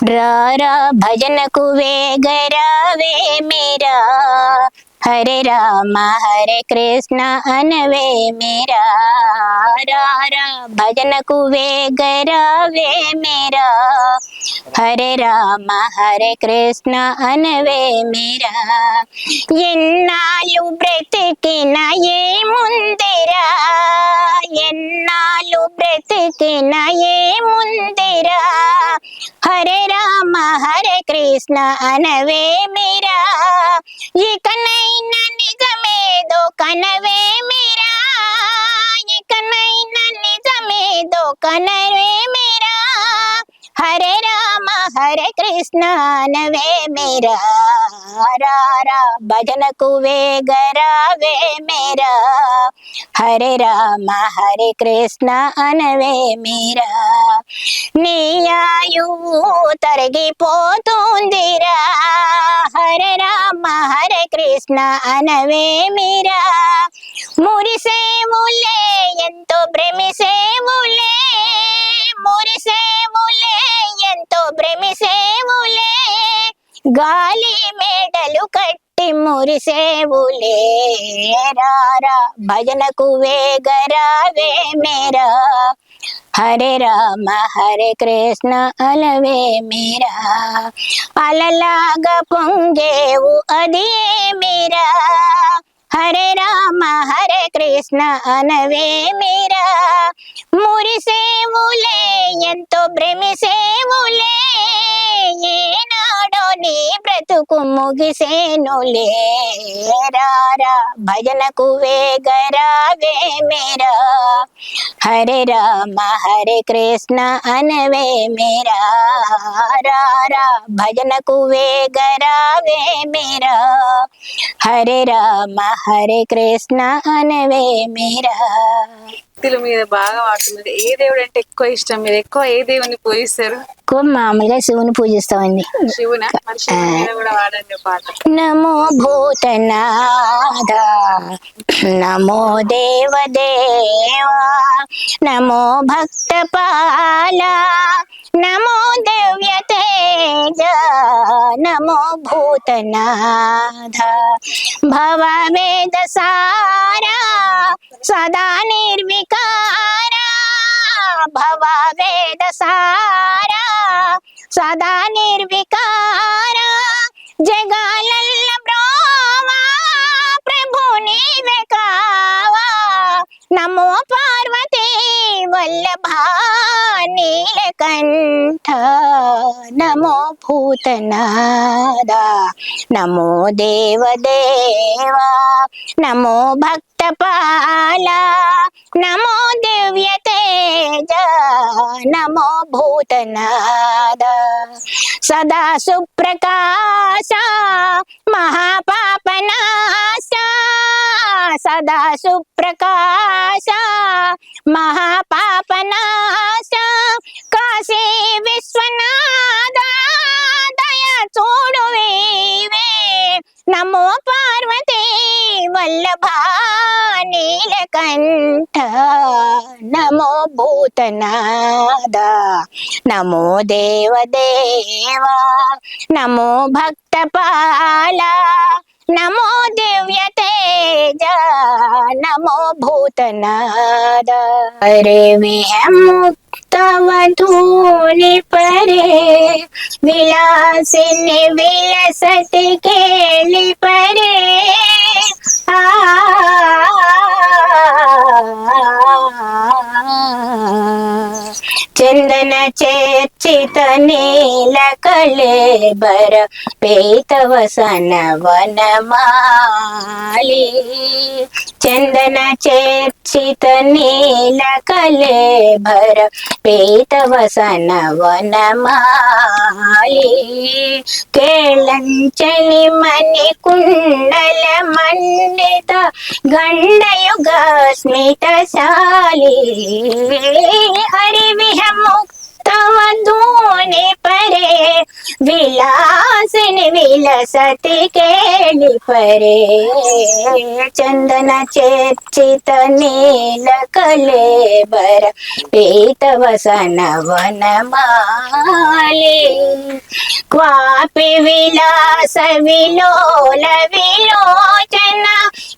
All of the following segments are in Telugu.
రారా భజనకు వేగరావే మేరా హరే రామ హరే కృష్ణ అనవే మేరా రారా భజనకు వేగరావే మేరా హరే రామ హరే కృష్ణ అనవే మేరా ఎన్నాళ్ళు బ్రతికిన ఏ ముందిరా? ఎన్నాళ్ళు బ్రతికిన ఏ హరే రామ హరే కృష్ణ అనవే మీరా ఇకనైనా నిజమేదో కనవే మీరా? ఇకనైనా నిజమేదో కనవే మీరా? హరే హరే కృష్ణ నవే మేరా రారా భజనకు వేగరావే మేరా. హరే రామ హరే కృష్ణ అనవే మీరా. నీ ఆయువు తరిగిపోతుందిరా. హరే రామ హరే కృష్ణ అనవే మీరా. మురిసేవులే భ్రమిసేవులే గాలి మేడలు కట్టి మురిసేవులే. రారా భజనకు వేగరావే మేరా. హరే రామ హరే కృష్ణ అలవే మీరా. అలలాగా పొంగేవు అది మీరా. హరే రామ హరే కృష్ణ అనవే మీరా. మురిసేవులే ఎంతో భ్రమిసేవులే నీ బ్రతుకు ముగిసేనులే రారా భజనకు వేగరావే మేరా హరే రామ హరే కృష్ణ అనవే మేరా రారా భజనకు వేగరావే మేరా హరే రామ హరే కృష్ణ అనవే మేరా భక్తుల మీద బాగా వాడుతున్నారు. ఏ దేవుడు అంటే ఎక్కువ ఇష్టం? మీరు ఎక్కువ ఏ దేవుని పూజిస్తారు? ఎక్కువ మామూలుగా శివుని పూజిస్తామండి. శివున? మరి శివుని మీద కూడా వాడండి ఒక పాట. నమో భూతనాథ నమో దేవదేవా నమో భక్తపాల నమో దివ్య తేజ నమో భూతనాథ భవ వేద సారా సదా నిర్వికారా భవ వేద వల్లభా నీలకంఠ నమో భూతనాద నమో దేవదేవా నమో తపాల నమో దివ్య తేజ. నమో భూతనాద సదా సుప్రకాశ. మహాపాపనాశ. సదా సుప్రకాశ. మహాపాపనాశ. కాశీ కంఠ నమో భూతనాద నమో దేవదేవా నమో భక్తపాల నమో దివ్య తేజ నమో భూతనాద హరే విహముక్తవధూని పరే విలాసిని విలసతి కేళి పరే. చందన చర్చిత నీల కళేబర పేతవసన వనమాలి. చందన చర్చిత నీల కళేబర పేతవసన వనమాలి. కేళంచని మణి కుండల మండిత గండయుగ స్మితశాలి హరి విహముక్తవధూని పరే. విలాసిని విలసతి కేళి పరే. చందన చేర్చిత నీల కలేబర పీత వసన వనమాలి. క్వాపి విలాస విలోల విలోచన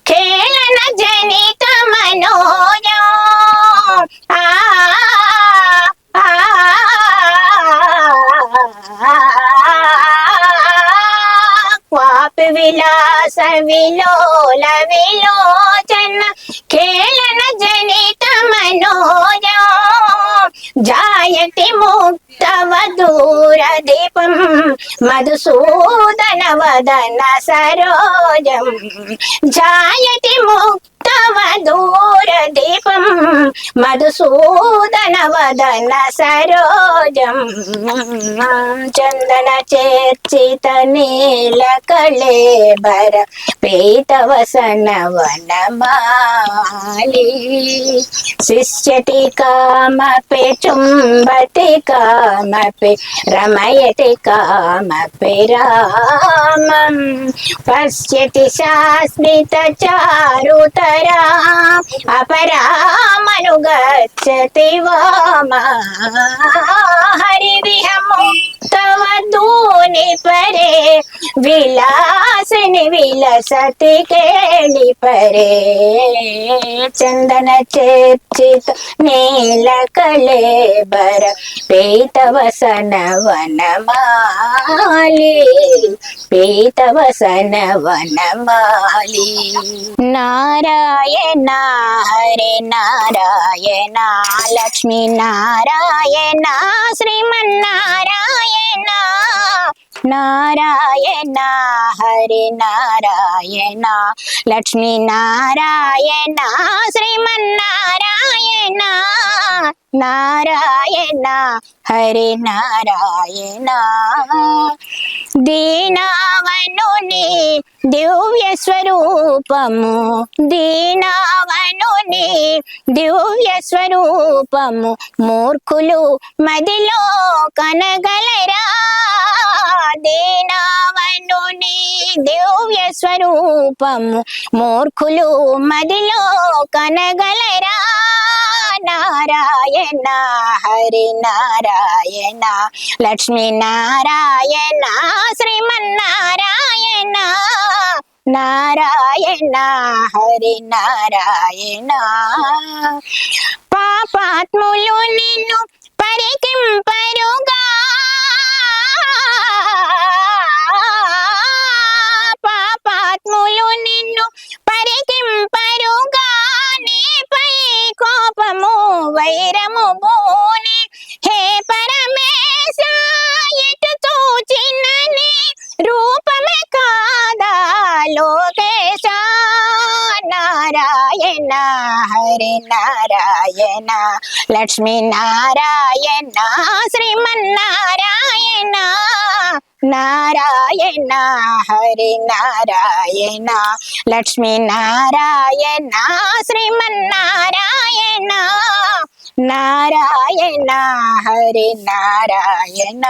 ఖేళన జనిత క్వాపి విలాస విలోల విలోచన కేళన జనిత మనోజ. జాయతి ముక్తవదూర దీపం మధుసూదన వదన సరోజం. జాయతి ముక్త దీపం మధుసూదన వదన సరోజం చందన చేర్చిత నీల కళేబర పీత వసన వనమాలి శిష్యతి కామపి చుంబతి അപരാം അപരാമനുഗച്ഛതി വാമ ഹരിവിഹമോ തവ ദൂനി പരേ വിലാസിനി వామా హరి విలసతి కేళి పరే చందన చేర్చిత నీల కళేబర పీత వసన వనమాలి పీత వసన వనమాలి నారాయణ హరే నారాయణ లక్ష్మీ నారాయణ శ్రీమన్నారాయణ నారాయణ హరి నారాయణ. లక్ష్మీ నారాయణ శ్రీమన్నారాయణ. నారాయణ హరి నారాయణ. దీనావనుని దివ్య స్వరూపము దీనావనుని దివ్య స్వరూపము మూర్ఖులు మదిలో కనగలరా? దీనావనుని దివ్య స్వరూపము మూర్ఖులు మదిలో కనగలరా? నారాయణ హరి నారాయణ లక్ష్మీ నారాయణ శ్రీమన్నారాయణ నారాయణ హరి నారాయణ పాపాత్ములు నిన్ను పరికింపరుగా నారాయణ లక్ష్మీ నారాయణ శ్రీమన్నారాయణ నారాయణ హరి నారాయణ లక్ష్మీ నారాయణ శ్రీమన్నారాయణ నారాయణ హరి నారాయణ.